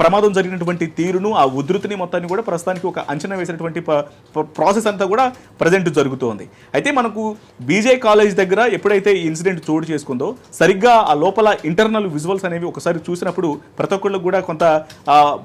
ప్రమాదం జరిగినటువంటి తీరును ఆ ఉధృతిని మొత్తాన్ని కూడా ప్రస్తుతానికి ఒక అంచనా వేసినటువంటి ప్రాసెస్ అంతా కూడా ప్రజెంట్ జరుగుతోంది. అయితే మనకు బీజే కాలేజ్ దగ్గర ఎప్పుడైతే ఈ ఇన్సిడెంట్ చోటు చేసుకుందో సరిగ్గా ఆ లోపల ఇంటర్నల్ విజువల్స్ అనేవి ఒకసారి చూసినప్పుడు ప్రతి ఒక్కళ్ళు కూడా కొంత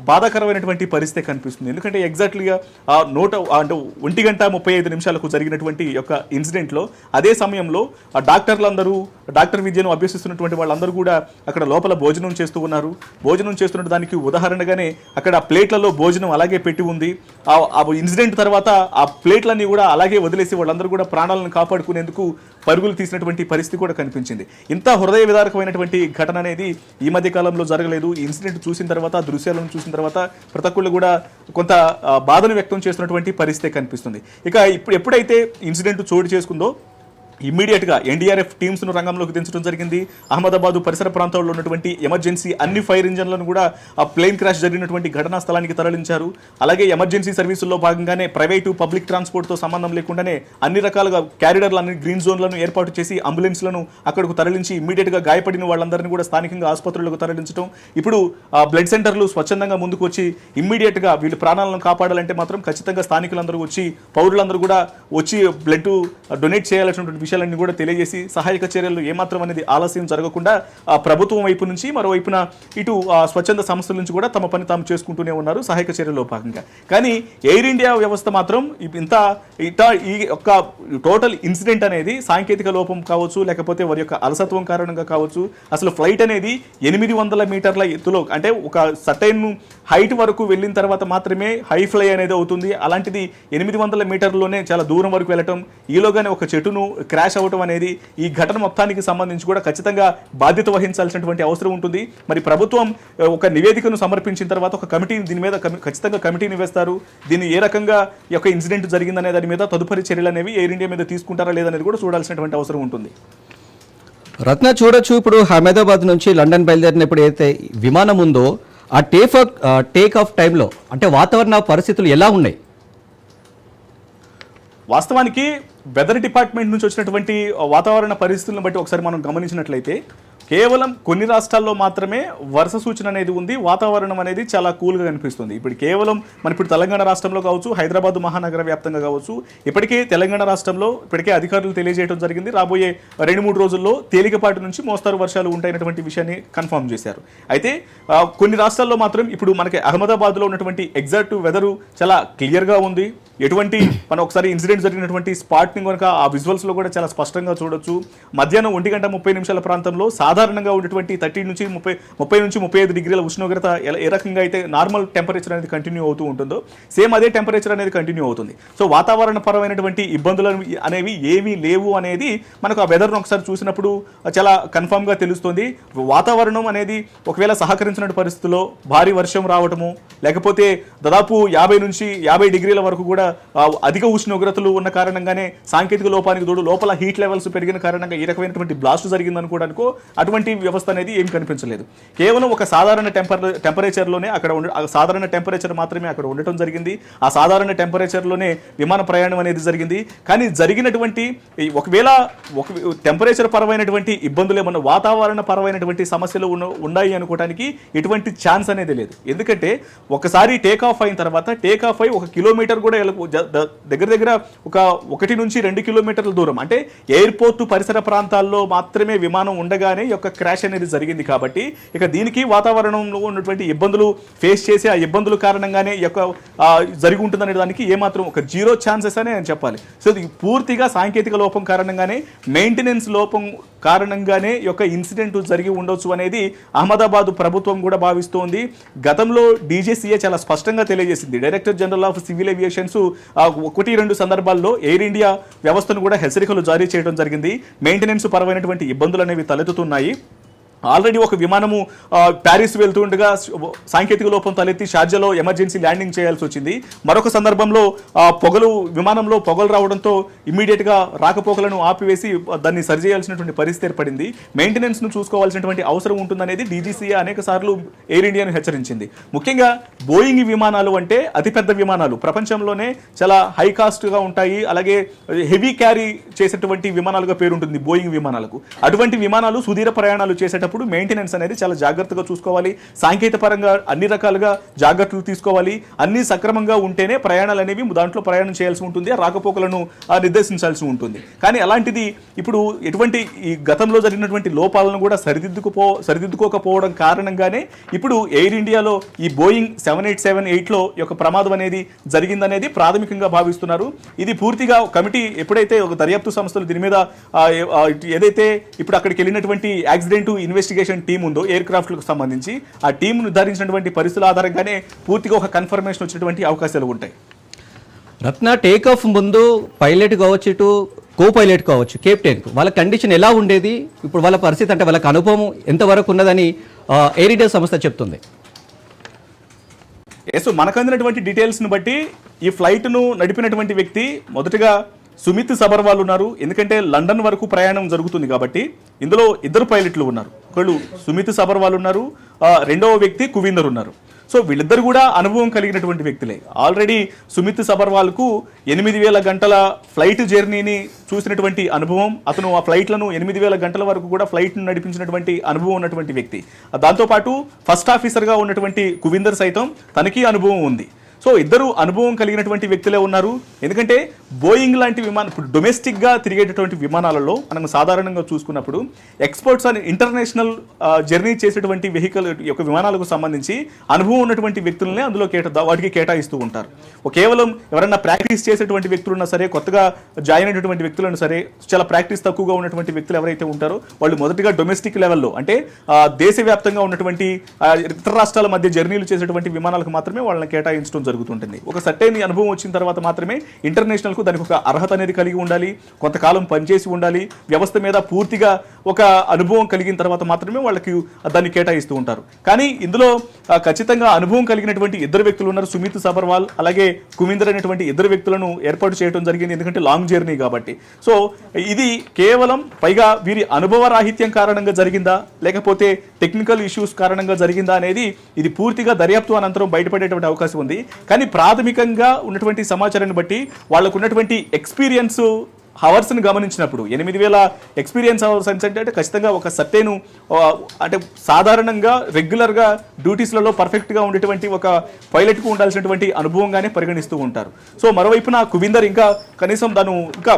బాధాకరమైనటువంటి పరిస్థితి కనిపిస్తుంది. ఎందుకంటే ఎగ్జాక్ట్లీగా ఆ నూట అంటే ఒంటి గంట ముప్పై ఐదు నిమిషాలకు జరిగినటువంటి యొక్క ఇన్సిడెంట్లో అదే సమయంలో ఆ డాక్టర్లందరూ డాక్టర్ విద్యను అభ్యసిస్తున్నటువంటి వాళ్ళందరూ కూడా అక్కడ లోపల భోజనం చేస్తూ ఉన్నారు. భోజనం చేస్తున్న దానికి ఉదాహరణగానే అక్కడ ప్లేట్లలో భోజనం అలాగే పెట్టి ఉంది. ఆ ఇన్సిడెంట్ తర్వాత ఆ ప్లేట్లన్నీ కూడా అలాగే వదిలేసి వాళ్ళందరూ కూడా ప్రాణాలను కాపాడుకునేందుకు పరుగులు తీసినటువంటి పరిస్థితి కూడా కనిపించింది. ఇంత హృదయ విదారకమైనటువంటి ఘటన అనేది ఈ మధ్య కాలంలో జరగలేదు. ఈ ఇన్సిడెంట్ చూసిన తర్వాత దృశ్యాలను చూసిన తర్వాత ప్రతి ఒక్కళ్ళు కూడా కొంత బాధను వ్యక్తం చేస్తున్నటువంటి పరిస్థితి కనిపిస్తుంది. ఇక ఇప్పుడు ఎప్పుడైతే ఇన్సిడెంట్ చోటు చేసుకుందో ఇమ్మీడియట్గా ఎన్డీఆర్ఎఫ్ టీమ్స్ను రంగంలోకి దించడం జరిగింది. అహ్మదాబాద్ పరిసర ప్రాంతాల్లో ఉన్నటువంటి ఎమర్జెన్సీ అన్ని ఫైర్ ఇంజన్లను కూడా ఆ ప్లేన్ క్రాష్ జరిగినటువంటి ఘటనా స్థలానికి తరలించారు. అలాగే ఎమర్జెన్సీ సర్వీసుల్లో భాగంగానే ప్రైవేటు పబ్లిక్ ట్రాన్స్పోర్ట్తో సంబంధం లేకుండానే అన్ని రకాలుగా క్యారిడర్లను గ్రీన్ జోన్లను ఏర్పాటు చేసి అంబులెన్స్లను అక్కడకు తరలించి ఇమ్మీడియట్గా గాయపడిన వాళ్ళందరినీ కూడా స్థానికంగా ఆసుపత్రులకు తరలించడం ఇప్పుడు ఆ బ్లడ్ సెంటర్లు స్వచ్ఛందంగా ముందుకు వచ్చి ఇమ్మీడియట్గా వీళ్ళు ప్రాణాలను కాపాడాలంటే మాత్రం ఖచ్చితంగా స్థానికులందరూ వచ్చి పౌరులందరూ కూడా వచ్చి బ్లడ్ డొనేట్ చేయాల్సినటువంటి విషయాలన్నీ కూడా తెలియజేసి సహాయక చర్యలు ఏమాత్రం అనేది ఆలస్యం జరగకుండా ప్రభుత్వం వైపు నుంచి మరోవైపున ఇటు ఆ స్వచ్ఛంద సంస్థల నుంచి కూడా తమ పని తాము చేసుకుంటూనే ఉన్నారు సహాయక చర్యల్లో భాగంగా. కానీ ఎయిర్ ఇండియా వ్యవస్థ మాత్రం ఇంత ఇట ఈ యొక్క టోటల్ ఇన్సిడెంట్ అనేది సాంకేతిక లోపం కావచ్చు లేకపోతే వారి యొక్క అలసత్వం కారణంగా కావచ్చు అసలు ఫ్లైట్ అనేది ఎనిమిది వందల మీటర్ల ఎత్తులో అంటే ఒక సటైన్ హైట్ వరకు వెళ్ళిన తర్వాత మాత్రమే హై ఫ్లై అనేది అవుతుంది. అలాంటిది ఎనిమిది వందల మీటర్లోనే చాలా దూరం వరకు వెళ్ళటం ఈలోగానే ఒక చెట్టును క్రాష్ అవ్వటం అనేది ఈ ఘటన మొత్తానికి సంబంధించి కూడా ఖచ్చితంగా బాధ్యత వహించాల్సినటువంటి అవసరం ఉంటుంది. మరి ప్రభుత్వం ఒక నివేదికను సమర్పించిన తర్వాత ఒక కమిటీ దీని మీద ఖచ్చితంగా కమిటీని వేస్తారు. దీన్ని ఏ రకంగా ఈ యొక్క ఇన్సిడెంట్ జరిగిందనే దాని మీద తదుపరి చర్యలు అనేవి ఎయిర్ ఇండియా మీద తీసుకుంటారా లేదనేది కూడా చూడాల్సినటువంటి అవసరం ఉంటుంది. రత్న చూడొచ్చు. ఇప్పుడు అహ్మదాబాద్ నుంచి లండన్ బయలుదేరినప్పుడు ఏదైతే విమానం ఉందో ఆ టేక్ ఆఫ్ టేక్ ఆఫ్ టైంలో అంటే వాతావరణ పరిస్థితులు ఎలా ఉన్నాయి? వాస్తవానికి వెదర్ డిపార్ట్మెంట్ నుంచి వచ్చినటువంటి వాతావరణ పరిస్థితులను బట్టి ఒకసారి మనం గమనించినట్లయితే కేవలం కొన్ని రాష్ట్రాల్లో మాత్రమే వర్ష సూచన అనేది ఉంది వాతావరణం అనేది చాలా కూల్గా కనిపిస్తుంది. ఇప్పుడు కేవలం మన ఇప్పుడు తెలంగాణ రాష్ట్రంలో కావచ్చు హైదరాబాద్ మహానగర వ్యాప్తంగా కావచ్చు ఇప్పటికే తెలంగాణ రాష్ట్రంలో ఇప్పటికే అధికారులు తెలియజేయడం జరిగింది. రాబోయే రెండు మూడు రోజుల్లో తేలికపాటి నుంచి మోస్తారు వర్షాలు ఉంటాయన్నటువంటి విషయాన్ని కన్ఫర్మ్ చేశారు. అయితే కొన్ని రాష్ట్రాల్లో మాత్రం ఇప్పుడు మనకి అహ్మదాబాద్లో ఉన్నటువంటి ఎగ్జాక్ట్ వెదరు చాలా క్లియర్గా ఉంది. ఎటువంటి మనం ఒకసారి ఇన్సిడెంట్ జరిగినటువంటి స్పాట్ని కనుక ఆ విజువల్స్లో లో కూడా చాలా స్పష్టంగా చూడొచ్చు. మధ్యాహ్నం ఒంటి గంట ముప్పై నిమిషాల ప్రాంతంలో సాధారణంగా ఉన్నటువంటి థర్టీ నుంచి ముప్పై ముప్పై నుంచి ముప్పై ఐదు డిగ్రీల ఉష్ణోగ్రత ఎలా ఏ రకంగా అయితే నార్మల్ టెంపరేచర్ అనేది కంటిన్యూ అవుతూ ఉంటుందో సేమ్ అదే టెంపరేచర్ అనేది కంటిన్యూ అవుతుంది. సో వాతావరణ పరమైనటువంటి ఇబ్బందులు అనేవి- ఏమీ లేవు అనేది మనకు ఆ వెదర్ను ఒకసారి చూసినప్పుడు చాలా కన్ఫామ్గా తెలుస్తుంది. వాతావరణం అనేది ఒకవేళ సహకరించిన పరిస్థితుల్లో భారీ వర్షం రావటము లేకపోతే దాదాపు యాభై నుంచి యాభై డిగ్రీల వరకు కూడా అధిక ఉష్ణోగ్రతలు ఉన్న కారణంగానే సాంకేతిక లోపానికి తోడు లోపల హీట్ లెవెల్స్ పెరిగిన కారణంగా ఈ రకమైనటువంటి బ్లాస్ట్ జరిగిందనుకోవడానికో అటువంటి వ్యవస్థ అనేది ఏం కనిపించలేదు. కేవలం ఒక సాధారణ టెంపర్ టెంపరేచర్లోనే అక్కడ ఉండ ఆ సాధారణ టెంపరేచర్ మాత్రమే అక్కడ ఉండటం జరిగింది. ఆ సాధారణ టెంపరేచర్లోనే విమాన ప్రయాణం అనేది జరిగింది. కానీ జరిగినటువంటి ఈ ఒకవేళ ఒక టెంపరేచర్ పరమైనటువంటి ఇబ్బందులు ఏమన్నా వాతావరణ పరమైనటువంటి సమస్యలు ఉన్నాయి అనుకోవడానికి ఎటువంటి ఛాన్స్ అనేది లేదు. ఎందుకంటే ఒకసారి టేక్ ఆఫ్ అయిన తర్వాత టేక్ ఆఫ్ అయి ఒక కిలోమీటర్ కూడా వెళ్ళకు- దగ్గర దగ్గర ఒక ఒకటి నుంచి రెండు కిలోమీటర్ల దూరం. అంటే ఎయిర్పోర్ట్ పరిసర ప్రాంతాల్లో మాత్రమే విమానం ఉండగానే యొక్క క్రాష్ అనేది జరిగింది కాబట్టి ఇక దీనికి వాతావరణంలో ఉన్నటువంటి ఇబ్బందులు ఫేస్ చేసి ఆ ఇబ్బందుల కారణంగానే యొక్క జరిగి ఉంటుందనే దానికి ఏమాత్రం ఒక జీరో ఛాన్సెస్ అనే నేను చెప్పాలి. సో ఇది పూర్తిగా సాంకేతిక లోపం కారణంగానే మెయింటెనెన్స్ లోపం కారణంగానే ఈ యొక్క ఇన్సిడెంట్ జరిగి ఉండొచ్చు అనేది అహ్మదాబాద్ ప్రభుత్వం కూడా భావిస్తోంది. గతంలో డీజేసీఏ చాలా స్పష్టంగా తెలియజేసింది. Director general of civil aviations ఒకటి రెండు సందర్భాల్లో ఎయిర్ ఇండియా వ్యవస్థను కూడా హెచ్చరికలు జారీ చేయడం జరిగింది. మెయింటెనెన్స్ పరమైనటువంటి ఇబ్బందులు అనేవి తలెత్తుతున్నాయి. ఆల్రెడీ ఒక విమానము ప్యారిస్ వెళ్తుండగా సాంకేతిక లోపం తలెత్తి షార్జాలో ఎమర్జెన్సీ ల్యాండింగ్ చేయాల్సి వచ్చింది. మరొక సందర్భంలో పొగలు విమానంలో పొగలు రావడంతో ఇమ్మీడియట్గా రాకపోకలను ఆపివేసి దాన్ని సరిచేయాల్సినటువంటి పరిస్థితి ఏర్పడింది. మెయింటెనెన్స్ను చూసుకోవాల్సినటువంటి అవసరం ఉంటుందనేది డీజీసీఏ అనేక సార్లు ఎయిర్ ఇండియాను హెచ్చరించింది. ముఖ్యంగా బోయింగ్ విమానాలు అంటే అతిపెద్ద విమానాలు. ప్రపంచంలోనే చాలా హై కాస్ట్గా ఉంటాయి. అలాగే హెవీ క్యారీ చేసేటువంటి విమానాలుగా పేరుంటుంది బోయింగ్ విమానాలకు. అటువంటి విమానాలు సుదీర ప్రయాణాలు చేసేటప్పుడు చేస్తున్నప్పుడు మెయింటెనెన్స్ అనేది చాలా జాగ్రత్తగా చూసుకోవాలి. సాంకేతిక పరంగా అన్ని రకాలుగా జాగ్రత్తలు తీసుకోవాలి. అన్ని సక్రమంగా ఉంటేనే ప్రయాణాలు అనేవి దాంట్లో ప్రయాణం చేయాల్సి ఉంటుంది. రాకపోకలను నిర్దేశించాల్సి ఉంటుంది. కానీ అలాంటిది ఇప్పుడు ఎటువంటి ఈ గతంలో జరిగినటువంటి లోపాలను కూడా సరిదిద్దుకుపో సరిదిద్దుకోకపోవడం కారణంగానే ఇప్పుడు ఎయిర్ ఇండియాలో ఈ బోయింగ్ సెవెన్ ఎయిట్ సెవెన్ ఎయిట్లో యొక్క ప్రమాదం అనేది జరిగిందనేది ప్రాథమికంగా భావిస్తున్నారు. ఇది పూర్తిగా కమిటీ ఎప్పుడైతే ఒక దర్యాప్తు సంస్థలు దీని మీద ఏదైతే ఇప్పుడు అక్కడికి వెళ్ళినటువంటి యాక్సిడెంట్ ఇన్వెస్టిగేషన్ టీం ఉందో ఎయిర్ క్రాఫ్ట్లకు సంబంధించి ఆ టీం నిర్ధారించినటువంటి పరిస్థితుల ఆధారంగానే పూర్తిగా ఒక కన్ఫర్మేషన్ వచ్చినటువంటి అవకాశాలు ఉంటాయి. రత్న టేక్ ఆఫ్ ముందు పైలట్ కావచ్చు ఇటు కో పైలట్ కావచ్చు కెప్టెన్ వాళ్ళ కండిషన్ ఎలా ఉండేది ఇప్పుడు వాళ్ళ పరిస్థితి అంటే వాళ్ళకి అనుభవం ఎంతవరకు ఉన్నదని ఎయిర్ ఇండియా సంస్థ చెప్తుంది. ఎస్ మనకు అందినటువంటి డీటెయిల్స్ని బట్టి ఈ ఫ్లైట్ను నడిపినటువంటి వ్యక్తి మొదటగా సుమిత్ సబర్వాల్ ఉన్నారు. ఎందుకంటే లండన్ వరకు ప్రయాణం జరుగుతుంది కాబట్టి ఇందులో ఇద్దరు పైలట్లు ఉన్నారు. ఒకళ్ళు సుమిత్ సబర్వాల్ ఉన్నారు. రెండవ వ్యక్తి కువీందర్ ఉన్నారు. సో వీళ్ళిద్దరు కూడా అనుభవం కలిగినటువంటి వ్యక్తులే. ఆల్రెడీ సుమిత్ సబర్వాల్కు ఎనిమిది వేల గంటల ఫ్లైట్ జర్నీని చూసినటువంటి అనుభవం అతను ఆ ఫ్లైట్లను ఎనిమిది వేల గంటల వరకు కూడా ఫ్లైట్ను నడిపించినటువంటి అనుభవం ఉన్నటువంటి వ్యక్తి. దాంతోపాటు ఫస్ట్ ఆఫీసర్గా ఉన్నటువంటి కువిందర్ సైతం తనకి అనుభవం ఉంది. సో ఇద్దరు అనుభవం కలిగినటువంటి వ్యక్తులే ఉన్నారు. ఎందుకంటే బోయింగ్ లాంటి విమానం ఇప్పుడు డొమెస్టిక్గా తిరిగేటటువంటి విమానాలలో మనం సాధారణంగా చూసుకున్నప్పుడు ఎక్స్పోర్ట్స్ అని ఇంటర్నేషనల్ జర్నీ చేసేటువంటి వెహికల్ యొక్క విమానాలకు సంబంధించి అనుభవం ఉన్నటువంటి వ్యక్తులనే అందులో కేట వాటికి కేటాయిస్తూ ఉంటారు. కేవలం ఎవరైనా ప్రాక్టీస్ చేసేటువంటి వ్యక్తులున్నా సరే కొత్తగా జాయిన్ అయినటువంటి వ్యక్తులను సరే చాలా ప్రాక్టీస్ తక్కువగా ఉన్నటువంటి వ్యక్తులు ఎవరైతే ఉంటారో వాళ్ళు మొదటిగా డొమెస్టిక్ లెవెల్లో అంటే దేశవ్యాప్తంగా ఉన్నటువంటి ఇతర రాష్ట్రాల మధ్య జర్నీలు చేసేటువంటి విమానాలకు మాత్రమే వాళ్ళని కేటాయించడం జరుగుతుంటుంది. ఒక సర్టైన్ అనుభవం వచ్చిన తర్వాత మాత్రమే ఇంటర్నేషనల్కు దానికి ఒక అర్హత అనేది కలిగి ఉండాలి కొంతకాలం పనిచేసి ఉండాలి వ్యవస్థ మీద పూర్తిగా ఒక అనుభవం కలిగిన తర్వాత మాత్రమే వాళ్ళకి దాన్ని కేటాయిస్తూ ఉంటారు. కానీ ఇందులో ఖచ్చితంగా అనుభవం కలిగినటువంటి ఇద్దరు వ్యక్తులు ఉన్నారు సుమిత్ సబర్వాల్ అలాగే కుమిందర్ అనేటువంటి ఇద్దరు వ్యక్తులను ఏర్పాటు చేయడం జరిగింది ఎందుకంటే లాంగ్ జర్నీ కాబట్టి. సో ఇది కేవలం పైగా వీరి అనుభవ రాహిత్యం కారణంగా జరిగిందా లేకపోతే టెక్నికల్ ఇష్యూస్ కారణంగా జరిగిందా అనేది ఇది పూర్తిగా దర్యాప్తు అనంతరం బయటపడేటువంటి అవకాశం ఉంది. కానీ ప్రాథమికంగా ఉన్నటువంటి సమాచారాన్ని బట్టి వాళ్ళకు ఉన్నటువంటి ఎక్స్పీరియన్స్ హవర్స్ని గమనించినప్పుడు ఎనిమిది వేల ఎక్స్పీరియన్స్ హవర్స్ అంటే ఖచ్చితంగా ఒక సర్టేను అంటే సాధారణంగా రెగ్యులర్గా డ్యూటీస్లలో పర్ఫెక్ట్గా ఉండేటువంటి ఒక పైలట్కు ఉండాల్సినటువంటి అనుభవంగానే పరిగణిస్తూ ఉంటారు. సో మరోవైపున కువిందర్ ఇంకా కనీసం తను ఇంకా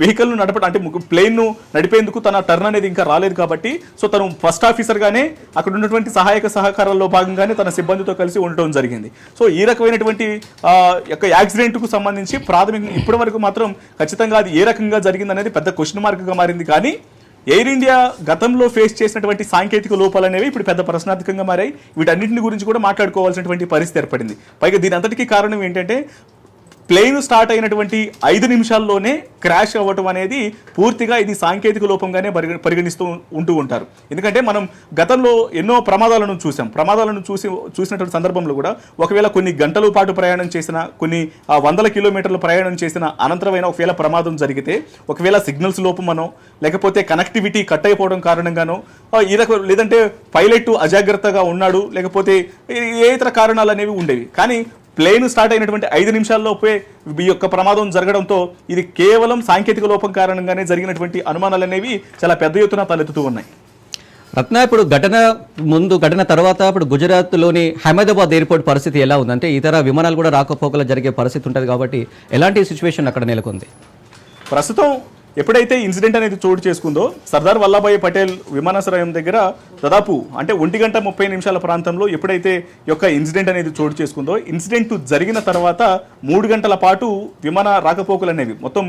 వెహికల్ను నడపడం అంటే ప్లేన్ను నడిపేందుకు తన టర్న్ అనేది ఇంకా రాలేదు కాబట్టి సో తను ఫస్ట్ ఆఫీసర్గానే అక్కడ ఉన్నటువంటి సహాయక సహకారాల్లో భాగంగానే తన సిబ్బందితో కలిసి ఉండటం జరిగింది. సో ఈ రకమైనటువంటి యొక్క యాక్సిడెంట్కు సంబంధించి ప్రాథమిక ఇప్పటి వరకు మాత్రం ఖచ్చితంగా అది ఏ రకంగా జరిగింది అనేది పెద్ద క్వశ్చన్ మార్క్గా మారింది. కానీ ఎయిర్ ఇండియా గతంలో ఫేస్ చేసినటువంటి సాంకేతిక లోపాలు అనేవి ఇప్పుడు పెద్ద ప్రశ్నార్థకంగా మారాయి. వీటన్నింటిని గురించి కూడా మాట్లాడుకోవాల్సినటువంటి పరిస్థితి ఏర్పడింది. పైగా దీని అంతటికీ కారణం ఏంటంటే ప్లేన్ స్టార్ట్ అయినటువంటి ఐదు నిమిషాల్లోనే క్రాష్ అవ్వటం అనేది పూర్తిగా ఇది సాంకేతిక లోపంగానే పరిగ- పరిగణిస్తూ ఉంటూ ఉంటారు. ఎందుకంటే మనం గతంలో ఎన్నో ప్రమాదాలను చూసాం ప్రమాదాలను చూసి చూసినటువంటి సందర్భంలో కూడా ఒకవేళ కొన్ని గంటల పాటు ప్రయాణం చేసిన కొన్ని వందల కిలోమీటర్ల ప్రయాణం చేసిన అనంతరమైన ఒకవేళ ప్రమాదం జరిగితే ఒకవేళ సిగ్నల్స్ లోపమనో లేకపోతే కనెక్టివిటీ కట్ అయిపోవడం కారణంగానో ఈ రకం లేదంటే పైలట్ అజాగ్రత్తగా ఉన్నాడు లేకపోతే ఏ ఇతర కారణాలు అనేవి ఉండేవి. కానీ ప్లేన్ స్టార్ట్ అయినటువంటి ఐదు నిమిషాల్లోపే ఈ యొక్క ప్రమాదం జరగడంతో ఇది కేవలం సాంకేతిక లోపం కారణంగానే జరిగినటువంటి అనుమానాలు అనేవి చాలా పెద్ద ఎత్తున తలెత్తుతూ ఉన్నాయి. రత్న ఇప్పుడు ఘటన ముందు ఘటన తర్వాత ఇప్పుడు గుజరాత్లోని అహ్మదాబాద్ ఎయిర్పోర్ట్ పరిస్థితి ఎలా ఉంది? అంటే ఇతర విమానాలు కూడా రాకపోకలు జరిగే పరిస్థితి ఉంటుంది కాబట్టి ఎలాంటి సిచ్యువేషన్ అక్కడ నెలకొంది? ప్రస్తుతం ఎప్పుడైతే ఇన్సిడెంట్ అనేది చోటు చేసుకుందో సర్దార్ వల్లభాయ్ పటేల్ విమానాశ్రయం దగ్గర దాదాపు అంటే ఒంటి గంట ముప్పై నిమిషాల ప్రాంతంలో ఎప్పుడైతే యొక్క ఇన్సిడెంట్ అనేది చోటు చేసుకుందో ఇన్సిడెంట్ జరిగిన తర్వాత మూడు గంటల పాటు విమాన రాకపోకలు అనేవి మొత్తం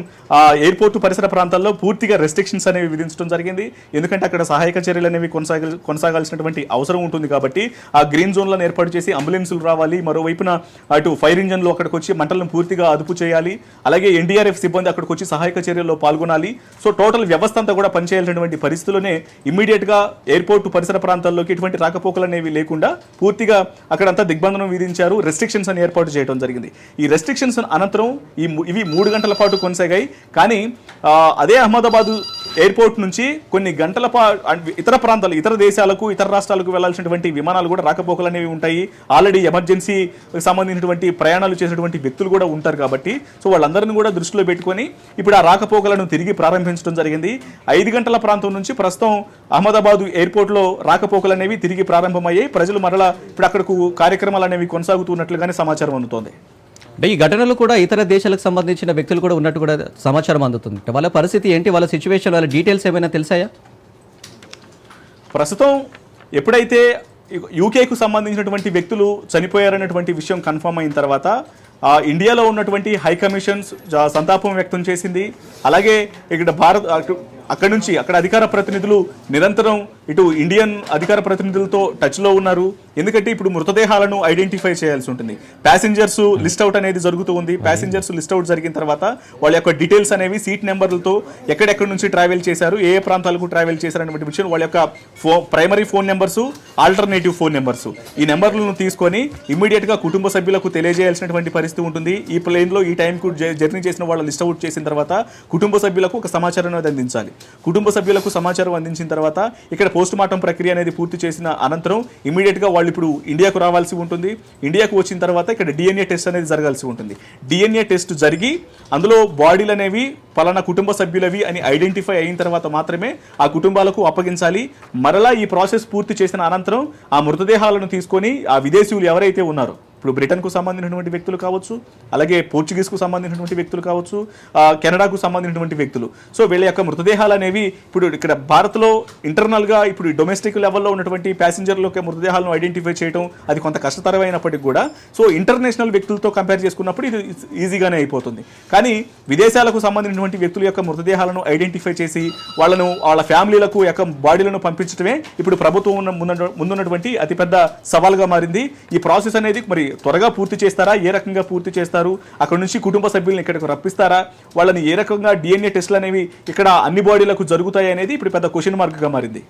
ఎయిర్పోర్ట్ పరిసర ప్రాంతాల్లో పూర్తిగా రెస్ట్రిక్షన్స్ అనేవి విధించడం జరిగింది. ఎందుకంటే అక్కడ సహాయక చర్యలు అనేవి కొనసాగ కొనసాగాల్సినటువంటి అవసరం ఉంటుంది కాబట్టి ఆ గ్రీన్ జోన్లను ఏర్పాటు చేసి అంబులెన్సులు రావాలి. మరోవైపున అటు ఫైర్ ఇంజన్లు అక్కడికి వచ్చి మంటలను పూర్తిగా అదుపు చేయాలి. అలాగే ఎన్డీఆర్ఎఫ్ సిబ్బంది అక్కడికి వచ్చి సహాయక చర్యల్లో పాల్గొనాలి. సో టోటల్ వ్యవస్థ అంతా కూడా పనిచేయాల్సినటువంటి పరిస్థితుల్లోనే ఇమ్మీడియట్గా ఎయిర్పోర్ట్ పరిసర ప్రాంతాల్లోకి ఎటువంటి రాకపోకలు అనేవి లేకుండా పూర్తిగా అక్కడంతా దిగ్బంధనం విధించారు. రెస్ట్రిక్షన్స్ అని ఏర్పాటు చేయడం జరిగింది. ఈ రెస్ట్రిక్షన్స్ అనంతరం ఈ ఇవి మూడు గంటల పాటు కొనసాగాయి. కానీ అదే అహ్మదాబాద్ ఎయిర్పోర్ట్ నుంచి కొన్ని గంటల పా ఇతర ప్రాంతాలు ఇతర దేశాలకు ఇతర రాష్ట్రాలకు వెళ్ళాల్సినటువంటి విమానాలు కూడా రాకపోకలు అనేవి ఉంటాయి. ఆల్రెడీ ఎమర్జెన్సీ సంబంధించినటువంటి ప్రయాణాలు చేసినటువంటి వ్యక్తులు కూడా ఉంటారు కాబట్టి సో వాళ్ళందరిని కూడా దృష్టిలో పెట్టుకొని ఇప్పుడు ఆ రాకపోకలను తిరిగి ప్రారంభించడం జరిగింది. ఐదు గంటల ప్రాంతం నుంచి ప్రస్తుతం అహ్మదాబాద్ ఎయిర్పోర్ట్లో రాకపోకలు అనేవి తిరిగి ప్రారంభమయ్యాయి. ప్రజలు మరలా ఇప్పుడు అక్కడకు కార్యక్రమాలు అనేవి కొనసాగుతున్నట్లుగానే సమాచారం అందుతోంది. అంటే ఈ ఘటనలు కూడా ఇతర దేశాలకు సంబంధించిన వ్యక్తులు కూడా ఉన్నట్టు కూడా సమాచారం అందుతుంది. వాళ్ళ పరిస్థితి ఏంటి? వాళ్ళ సిచ్యువేషన్ వాళ్ళ డీటెయిల్స్ ఏమైనా తెలిసాయా? ప్రస్తుతం ఎప్పుడైతే యూకేకు సంబంధించినటువంటి వ్యక్తులు చనిపోయారనేటువంటి విషయం కన్ఫర్మ్ అయిన తర్వాత ఇండియాలో ఉన్నటువంటి హై కమిషన్స్ సంతాపం వ్యక్తం చేసింది. అలాగే ఇక్కడ భారత్ అక్కడి నుంచి అక్కడ అధికార ప్రతినిధులు నిరంతరం ఇటు ఇండియన్ అధికార ప్రతినిధులతో టచ్లో ఉన్నారు. ఎందుకంటే ఇప్పుడు మృతదేహాలను ఐడెంటిఫై చేయాల్సి ఉంటుంది. ప్యాసింజర్స్ లిస్ట్ అవుట్ అనేది జరుగుతూ ఉంది. ప్యాసింజర్స్ లిస్ట్ అవుట్ జరిగిన తర్వాత వాళ్ళ యొక్క డీటెయిల్స్ అనేవి సీట్ నెంబర్లతో ఎక్కడెక్కడి నుంచి ట్రావెల్ చేశారు ఏ ఏ ప్రాంతాలకు ట్రావెల్ చేశారు అనేటువంటి విషయం వాళ్ళ యొక్క ఫో primary phone numbers alternative phone numbers ఈ నెంబర్లను తీసుకొని ఇమీడియట్గా కుటుంబ సభ్యులకు తెలియజేయాల్సినటువంటి పరిస్థితి ఉంటుంది. ఈ ప్లేన్లో ఈ టైంకు జర్నీ చేసిన వాళ్ళ లిస్ట్ అవుట్ చేసిన తర్వాత కుటుంబ సభ్యులకు ఒక సమాచారం అనేది అందించాలి. కుటుంబ సభ్యులకు సమాచారం అందించిన తర్వాత ఇక్కడ పోస్ట్ మార్టం ప్రక్రియ అనేది పూర్తి చేసిన అనంతరం ఇమీడియట్గా వాళ్ళు ఇప్పుడు ఇండియాకు రావాల్సి ఉంటుంది. ఇండియాకు వచ్చిన తర్వాత ఇక్కడ డిఎన్ఏ టెస్ట్ అనేది జరగాల్సి ఉంటుంది. డిఎన్ఏ టెస్ట్ జరిగి అందులో బాడీలు అనేవి పలానా కుటుంబ సభ్యులవి అని ఐడెంటిఫై అయిన తర్వాత మాత్రమే ఆ కుటుంబాలకు అప్పగించాలి. మరలా ఈ ప్రాసెస్ పూర్తి చేసిన అనంతరం ఆ మృతదేహాలను తీసుకొని ఆ విదేశీయులు ఎవరైతే ఉన్నారో ఇప్పుడు బ్రిటన్కు సంబంధించినటువంటి వ్యక్తులు కావచ్చు అలాగే పోర్చుగీస్కు సంబంధించినటువంటి వ్యక్తులు కావచ్చు కెనడాకు సంబంధించినటువంటి వ్యక్తులు. సో వీళ్ళ యొక్క మృతదేహాలు అనేవి ఇప్పుడు ఇక్కడ భారత్లో ఇంటర్నల్గా ఇప్పుడు డొమెస్టిక్ లెవెల్లో ఉన్నటువంటి ప్యాసింజర్ల యొక్క మృతదేహాలను ఐడెంటిఫై చేయడం అది కొంత కష్టతరమైనప్పటికీ కూడా సో ఇంటర్నేషనల్ వ్యక్తులతో కంపేర్ చేసుకున్నప్పుడు ఇది ఈజీగానే అయిపోతుంది. కానీ విదేశాలకు సంబంధించినటువంటి వ్యక్తుల యొక్క మృతదేహాలను ఐడెంటిఫై చేసి వాళ్ళను వాళ్ళ ఫ్యామిలీలకు యొక్క బాడీలను పంపించడమే ఇప్పుడు ప్రభుత్వం ఉన్న ముందు ముందున్నటువంటి అతిపెద్ద సవాల్గా మారింది. ఈ ప్రాసెస్ అనేది మరి త్వరగా పూర్తి చేస్తారా? ఏ రకంగా పూర్తి చేస్తారు? అక్కడ నుంచి కుటుంబ సభ్యులను ఇక్కడికి రప్పిస్తారా? వాళ్ళని ఏ రకంగా డిఎన్ఏ టెస్టులు అనేవి ఇక్కడ అన్ని బాడీలకు జరుగుతాయి అనేది ఇప్పుడు పెద్ద క్వశ్చన్ మార్క్గా మారింది.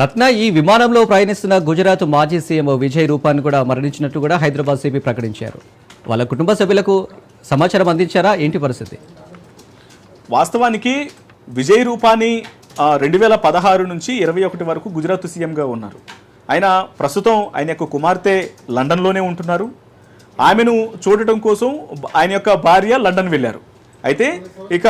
రత్న ఈ విమానంలో ప్రయాణిస్తున్న గుజరాత్ మాజీ సీఎం విజయ్ రూపాన్ని కూడా మరణించినట్టు కూడా హైదరాబాద్ సిపి ప్రకటించారు. వాళ్ళ కుటుంబ సభ్యులకు సమాచారం అందించారా? ఏంటి పరిస్థితి? వాస్తవానికి విజయ్ రూపానీ రెండు వేల పదహారు నుంచి ఇరవై ఒకటి వరకు గుజరాత్ సీఎంగా ఉన్నారు. ఆయన ప్రస్తుతం ఆయన యొక్క కుమార్తె లండన్లోనే ఉంటున్నారు. ఆమెను చూడటం కోసం ఆయన యొక్క భార్య లండన్ వెళ్ళారు. అయితే ఇక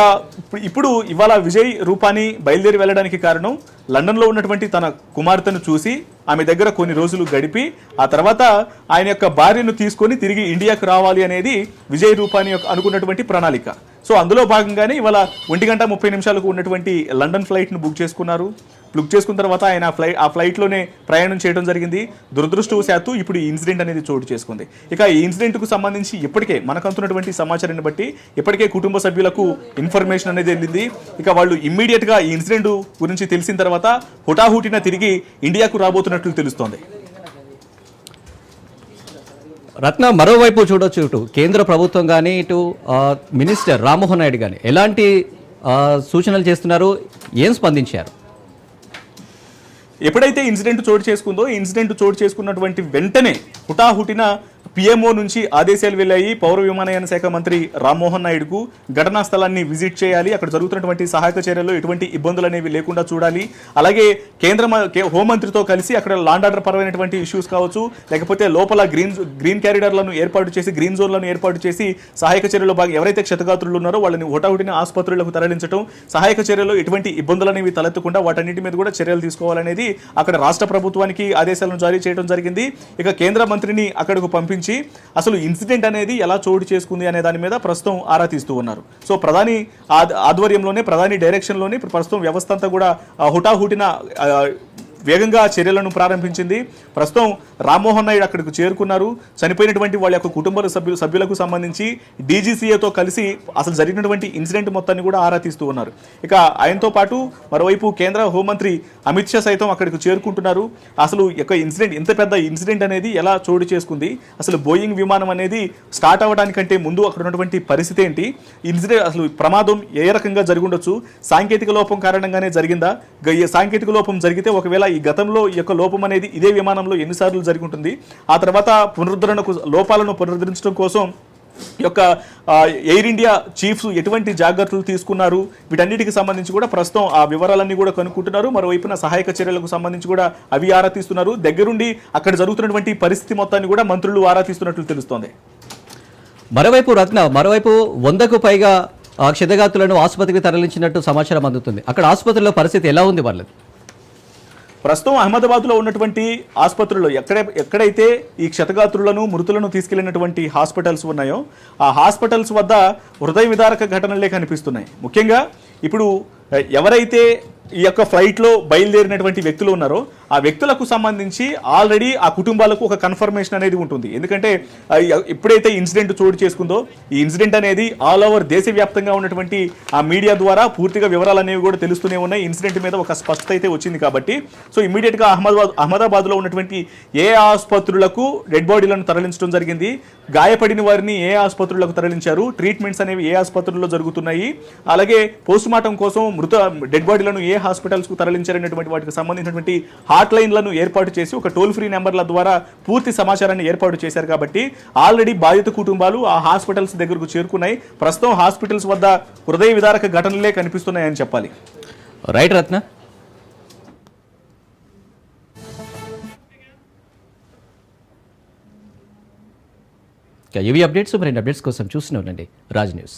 ఇప్పుడు- ఇవాళ విజయ్ రూపాని బయలుదేరి వెళ్ళడానికి కారణం లండన్లో ఉన్నటువంటి తన కుమార్తెను చూసి ఆమె దగ్గర కొన్ని రోజులు గడిపి ఆ తర్వాత ఆయన యొక్క భార్యను తీసుకొని తిరిగి ఇండియాకు రావాలి అనేది విజయ్ రూపాని యొక్క అనుకున్నటువంటి ప్రణాళిక. సో అందులో భాగంగానే ఇవాళ ఒంటి గంట ముప్పై నిమిషాలకు ఉన్నటువంటి లండన్ ఫ్లైట్ను బుక్ చేసుకున్నారు. బుక్ చేసుకున్న తర్వాత ఆయన ఆ ఫ్లైట్ ఆ ఫ్లైట్లోనే ప్రయాణం చేయడం జరిగింది. దురదృష్టవశాత్తు ఇప్పుడు ఈ ఇన్సిడెంట్ అనేది చోటు చేసుకుంది. ఇక ఈ ఇన్సిడెంట్కు సంబంధించి ఇప్పటికే మనకు అందుతున్నటువంటి సమాచారాన్ని బట్టి ఇప్పటికే కుటుంబ సభ్యులకు ఇన్ఫర్మేషన్ అనేది వెళ్ళింది. ఇక వాళ్ళు ఇమ్మీడియట్గా ఈ ఇన్సిడెంట్ గురించి తెలిసిన తర్వాత హుటాహుటిన తిరిగి ఇండియాకు రాబోతున్నట్లు తెలుస్తోంది. రత్న మరోవైపు చూడొచ్చు ఇటు. కేంద్ర ప్రభుత్వం కానీ ఇటు మినిస్టర్ రామ్మోహన్ నాయుడు కానీ ఎలాంటి ఆ, సూచనలు చేస్తున్నారు? ఏం స్పందించారు? ఎప్పుడైతే ఇన్సిడెంట్ చోటు చేసుకుందో ఈ ఇన్సిడెంట్ చోటు చేసుకున్నటువంటి వెంటనే హుటాహుటిన పిఎంఓ నుంచి ఆదేశాలు వెళ్ళాయి. పౌర విమానయాన శాఖ మంత్రి రామ్మోహన్ నాయుడుకు ఘటనా స్థలాన్ని విజిట్ చేయాలి. అక్కడ జరుగుతున్నటువంటి సహాయక చర్యల్లో ఎటువంటి ఇబ్బందులు అనేవి లేకుండా చూడాలి. అలాగే కేంద్ర హోంమంత్రితో కలిసి అక్కడ లాండ్ ఆర్డర్ పరమైనటువంటి ఇష్యూస్ కావచ్చు లేకపోతే లోపల గ్రీన్ గ్రీన్ క్యారిడర్లను ఏర్పాటు చేసి గ్రీన్ జోన్లను ఏర్పాటు చేసి సహాయక చర్యలో భాగం ఎవరైతే క్షతగాత్రులు ఉన్నారో వాళ్ళని హుటాహుటిన ఆసుపత్రులకు తరలించడం సహాయక చర్యలో ఎటువంటి ఇబ్బందులు అనేవి తలెత్తకుండా వాటన్నిటి మీద కూడా చర్యలు తీసుకోవాలనేది అక్కడ రాష్ట్ర ప్రభుత్వానికి ఆదేశాలను జారీ చేయడం జరిగింది. ఇక కేంద్ర మంత్రిని అక్కడకు సంబంధించి అసలు ఇన్సిడెంట్ అనేది ఎలా చోటు చేసుకుంది అనే దాని మీద ప్రస్తుతం ఆరా తీస్తూ ఉన్నారు. సో ప్రధాని ఆధ్వర్యంలోనే ప్రధాని డైరెక్షన్లోనే ప్రస్తుతం వ్యవస్థ అంతా కూడా హుటాహుటిన వేగంగా చర్యలను ప్రారంభించింది. ప్రస్తుతం రామ్మోహన్ నాయుడు అక్కడికి చేరుకున్నారు. చనిపోయినటువంటి వాళ్ళ యొక్క కుటుంబ సభ్యులు సభ్యులకు సంబంధించి డీజీసీఏతో కలిసి అసలు జరిగినటువంటి ఇన్సిడెంట్ మొత్తాన్ని కూడా ఆరా తీస్తూ ఉన్నారు. ఇక ఆయనతో పాటు మరోవైపు కేంద్ర హోంమంత్రి అమిత్ షా సైతం అక్కడికి చేరుకుంటున్నారు. అసలు యొక్క ఇన్సిడెంట్ ఇంత పెద్ద ఇన్సిడెంట్ అనేది ఎలా చోటు చేసుకుంది? అసలు బోయింగ్ విమానం అనేది స్టార్ట్ అవ్వడానికంటే ముందు అక్కడ ఉన్నటువంటి పరిస్థితి ఏంటి? ఇన్సిడెంట్ అసలు ప్రమాదం ఏ రకంగా జరిగి ఉండొచ్చు? సాంకేతిక లోపం కారణంగానే జరిగిందా? ఈ సాంకేతిక లోపం జరిగితే ఒకవేళ ఈ గతంలో ఈ యొక్క లోపం అనేది ఇదే విమానంలో ఎన్నిసార్లు జరిగి ఉంటుంది. ఆ తర్వాత పునరుద్ధరణకు లోపాలను పునరుద్ధరించడం కోసం యొక్క ఎయిర్ ఇండియా చీఫ్స్ ఎటువంటి జాగ్రత్తలు తీసుకున్నారు? వీటన్నిటికి సంబంధించి కూడా ప్రస్తుతం ఆ వివరాలన్నీ కూడా కనుక్కుంటున్నారు. మరోవైపున సహాయక చర్యలకు సంబంధించి కూడా అవి ఆరా తీస్తున్నారు. దగ్గరుండి అక్కడ జరుగుతున్నటువంటి పరిస్థితి మొత్తాన్ని కూడా మంత్రులు ఆరా తీస్తున్నట్లు తెలుస్తోంది. మరోవైపు రత్న మరోవైపు వందకు పైగా ఆ, క్షతగాతులను ఆసుపత్రికి తరలించినట్టు సమాచారం అందుతుంది. అక్కడ ఆసుపత్రిలో పరిస్థితి ఎలా ఉంది వాళ్ళది ప్రస్తుతం అహ్మదాబాద్లో ఉన్నటువంటి ఆసుపత్రుల్లో ఎక్కడ ఎక్కడైతే ఈ క్షతగాత్రులను మృతులను తీసుకెళ్ళినటువంటి హాస్పిటల్స్ ఉన్నాయో ఆ హాస్పిటల్స్ వద్ద హృదయ విదారక ఘటనలే కనిపిస్తున్నాయి. ముఖ్యంగా ఇప్పుడు ఎవరైతే ఈ యొక్క ఫ్లైట్లో బయలుదేరినటువంటి వ్యక్తులు ఉన్నారో ఆ వ్యక్తులకు సంబంధించి ఆల్రెడీ ఆ కుటుంబాలకు ఒక కన్ఫర్మేషన్ అనేది ఉంటుంది. ఎందుకంటే ఎప్పుడైతే ఇన్సిడెంట్ చోటు చేసుకుందో ఈ ఇన్సిడెంట్ అనేది ఆల్ ఓవర్ దేశవ్యాప్తంగా ఉన్నటువంటి ఆ మీడియా ద్వారా పూర్తిగా వివరాలు అనేవి కూడా తెలుస్తూనే ఉన్నాయి. ఇన్సిడెంట్ మీద ఒక స్పష్టత అయితే వచ్చింది కాబట్టి. సో ఇమీడియట్గా అహ్మదాబాద్ అహ్మదాబాద్లో ఉన్నటువంటి ఏ ఆసుపత్రులకు డెడ్ బాడీలను తరలించడం జరిగింది. గాయపడిన వారిని ఏ ఆసుపత్రులకు తరలించారు? ట్రీట్మెంట్స్ అనేవి ఏ ఆసుపత్రుల్లో జరుగుతున్నాయి? అలాగే పోస్టుమార్టం కోసం మృత డెడ్ బాడీలను ఏ హాస్పిటల్స్కు తరలించారనేటువంటి వాటికి సంబంధించినటువంటి హాట్ లైన్లను ఏర్పాటు చేసి ఒక టోల్ ఫ్రీ నెంబర్ల ద్వారా పూర్తి సమాచారాన్ని ఏర్పాటు చేశారు కాబట్టి ఆల్రెడీ బాధిత కుటుంబాలు ఆ హాస్పిటల్స్ దగ్గరకు చేరుకున్నాయి. ప్రస్తుతం హాస్పిటల్స్ వద్ద హృదయ విదారక ఘటనలే కనిపిస్తున్నాయని చెప్పాలి. రైట్ రత్న. ఇవి అప్డేట్స్ మరిన్ని అప్డేట్స్ కోసం చూస్తూనే ఉండండి. రాజ్ న్యూస్.